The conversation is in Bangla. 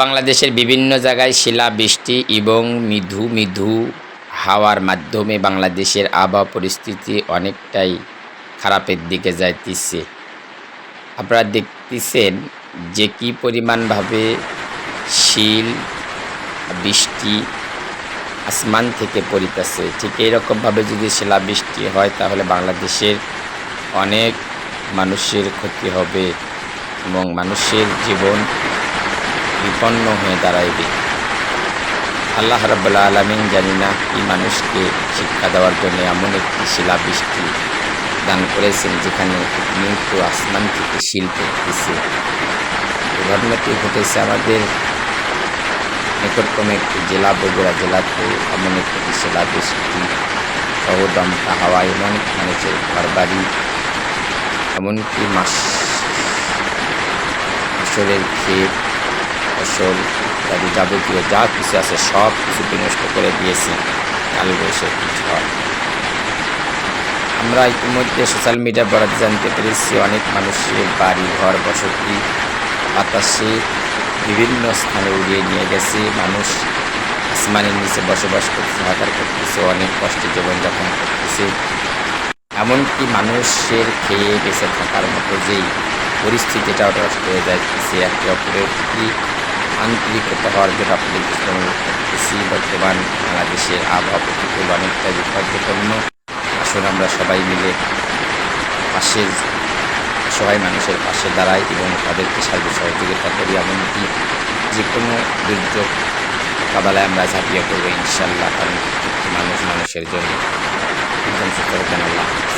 বাংলাদেশের বিভিন্ন জায়গায় শিলা, বৃষ্টি এবং মৃদু মৃদু হাওয়ার মাধ্যমে বাংলাদেশের আবহাওয়া পরিস্থিতি অনেকটাই খারাপের দিকে যাইতেছে। আপনারা দেখতেছেন যে কি পরিমাণভাবে শিল, বৃষ্টি আসমান থেকে পড়িতেছে। ঠিক এইরকমভাবে যদি শিলাবৃষ্টি হয়, তাহলে বাংলাদেশের অনেক মানুষের ক্ষতি হবে এবং মানুষের জীবন বিপন্ন হয়ে দাঁড়াইবে। আল্লাহ রাবুল্লা আলমিন জানি না এই মানুষকে শিক্ষা দেওয়ার জন্য এমন একটি শিলাবৃষ্টি দান করেছেন যেখানে মৃত্যু আসমান থেকে শিল পড়তেছে ঘটনাটি ঘটেছে আমাদের নিকটতম একটি জেলা, বগুড়া জেলাতে। এমন একটি শিলাবৃষ্টি সহ দমকা হাওয়া এবং মানুষের ঘর বাড়ি এমনকি মাস ফসলের ক্ষেত ফসল ইত্যাদি যাবতীয় যা কিছু আছে সব কিছু বিনষ্ট করে দিয়েছে। কালবৈশাখী ঝড় আমরা ইতিমধ্যে সোশ্যাল মিডিয়া বরাদ জানতে পেরেছি, অনেক মানুষের বাড়ি, ঘর, বসতি, বাতাসে বিভিন্ন স্থানে উড়িয়ে নিয়ে গেছে। মানুষ আসমানের নিচে বসবাস করতে হাজার করতেছে, অনেক কষ্টে জীবনযাপন করতেছে। এমনকি মানুষের খেয়ে বেঁচে থাকার মতো যেই পরিস্থিতিটা নষ্ট হয়ে যাচ্ছে একে অপরের প্রতি জন্য আপনাদের কিছু করতেছি বর্তমান বাংলাদেশের আবহাওয়া প্রতিকূল অনেকটা বিপর্যপন্ন আসুন আমরা সবাই মিলে পাশে, সবাই মানুষের পাশে দাঁড়াই এবং তাদেরকে সার্বিক সহযোগিতা করি এমনকি যে কোনো দুর্যোগ মোকাবেলায় আমরা ঝাঁপিয়ে পড়ব ইনশাল্লাহ কারণ মানুষ মানুষের জন্য আল্লাহ।